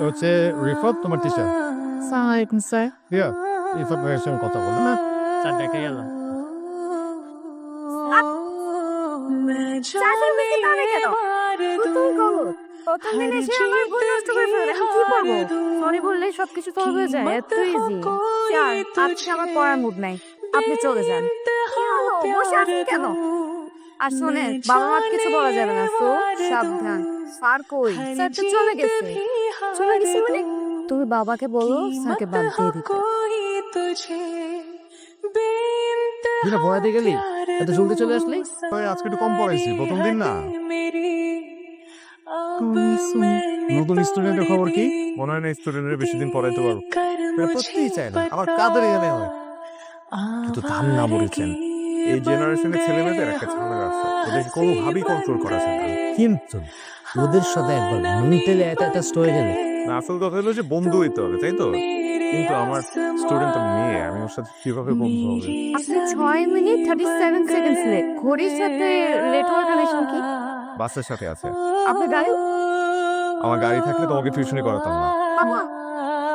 হচ্ছে রিফাত তোমার টিচার সালামালাইকুম স্যার ইয়া রিফাত ভাইয়ের সঙ্গে কথা বলো না। স্যার দেখে গেলাম আমার সবকিছু হয়ে যায়। এত ইজি আজকে পড়ার মুড নাই। আপনি চলে যান। কেন? আর শোনে বাবা মা কিছু বলা যাবে না। সো সাবধান। স্যার কই স্যার তো চলে গেছে। চলে গেছে মানে তুমি বাবাকে বলো স্যারকে বাদ দিয়ে দিতে। পড়াতে গেলি? এত জলদি চলে আসলি? আজকে একটু কম পড়াইছি প্রথম দিন না। নতুন স্টুডেন্টের খবর কি? মনে হয় না স্টুডেন্টের বেশি দিন পড়াইতে পারব। পড়তেই চায় না আবার কাদের এখানে হয়? কিন্তু ধান না মরেছেন। এই জেনারেশনের ছেলেমেয়েদের একটা ঝামেলা আছে। ওদের কোনোভাবেই কন্ট্রোল করা যায় না। কিন্তু ওদের সাথে একবার মেন্টালি একটা একটা স্টোরি গেলে না আসল কথা হলো যে বন্ধু হইতে হবে তাই তো? কিন্তু আমার স্টুডেন্ট মেয়ে আমি ওর সাথে কীভাবে বন্ধু হবে? আপনি ছয় minute thirty seven seconds late ঘড়ির সাথে লেট হওয়ার কানেকশন কি? বাসের সাথে আছে। আপনি গাড়ি? আমার গাড়ি থাকলে তোমাকে টিউশনি করাতাম না। বাবা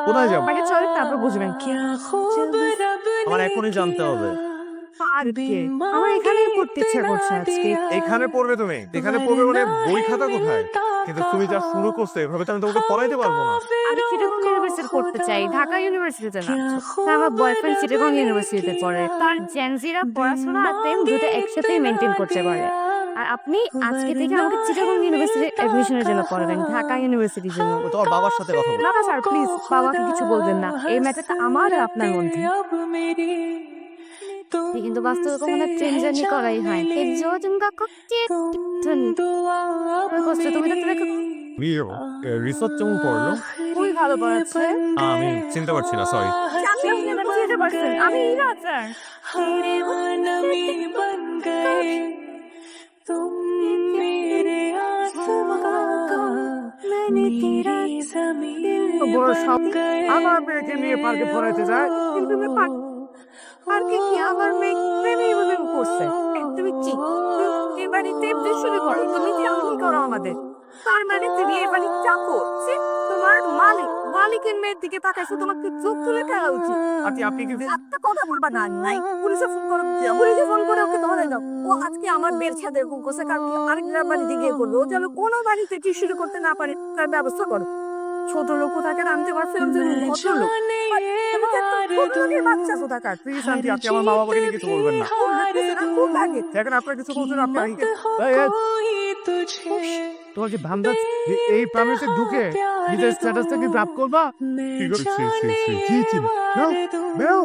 কোথায় যাব? আগে চলেন তারপর বুঝবেন। আমার এখনই জানতে হবে। পার্কে আমার এখানেই পড়তে ইচ্ছা করছে আজকে এখানে পড়বে তুমি এখানে পড়বে মানে বই খাতা কোথায় কিন্তু তুমি যা শুরু করছ এভাবে তো আমি তোমাকে পড়াইতে পারব না আমি চিটাগং ইউনিভার্সিটি পড়তে চাই ঢাকা ইউনিভার্সিটিতে না আমার বয়ফ্রেন্ড চিটাগং ইউনিভার্সিটিতে পড়ে তার জেনজিরা পড়াশোনা আর প্রেম দুটো একসাথেই মেনটেন করতে পারে আর আপনি আজকে থেকে আমাকে চিটাগং ইউনিভার্সিটি অ্যাডমিশনের জন্য পড়াবেন ঢাকা ইউনিভার্সিটির জন্য তোমার বাবার সাথে কথা বল না স্যার প্লিজ বাবাকে কিছু বলবেন না এই ম্যাটারটা আমার আর আপনার মধ্যে কিন্তু বাস্তবে কখনো ট্রেন জার্নি করাই হয় এই যোজনটা করতে কষ্ট তুমি তো তুমি রিসার্চ কেমন পড়ল খুবই ভালো পড়াচ্ছে আমি চিনতে পারছি না সরি আমি ইরা স্যার বড় সব আমার মেয়েকে নিয়ে পার্কে পড়াইতে যায় কিন্তু পার- কি আমার মেয়ে প্রেমে এভাবে করছে? তুমি কি? এ বাড়িতে শুরু করো। তুমি কি করো আমাদের। তার মানে তুমি এ বাড়ির চাকর? তোমার মালিক মালিকের মেয়ের দিকে তাকাইছো তোমাকে চোখ তুলে উচিত। আপনি আপনি কি একটা কথা বলবা না নাই? পুলিশে ফোন করো পুলিশে ফোন করে ওকে ধরে দাও। ও আজকে আমার বের ছাদে এরকম করছে কারণ আরেক বাড়িতে গিয়ে করল। ও যেন কোনো বাড়িতে কি শুরু করতে না পারে তার ব্যবস্থা করো। ছোট লোক তাকে আনতে পারছিলাম যে ভদ্র লোক তুমি তো ছোট লোকের বাচ্চা কোথাকার প্লিজ আন্টি আপনি আমার মা বাবাকে নিয়ে কিছু বলবেন না খুব হাসতেছে না, লাগে দেখেন আপনার কিছু বলছেন আপনি তোমার কি ভান্দা এই প্রামিসে ঢুকে নিজের ড্রপ করবা কি নাও নাও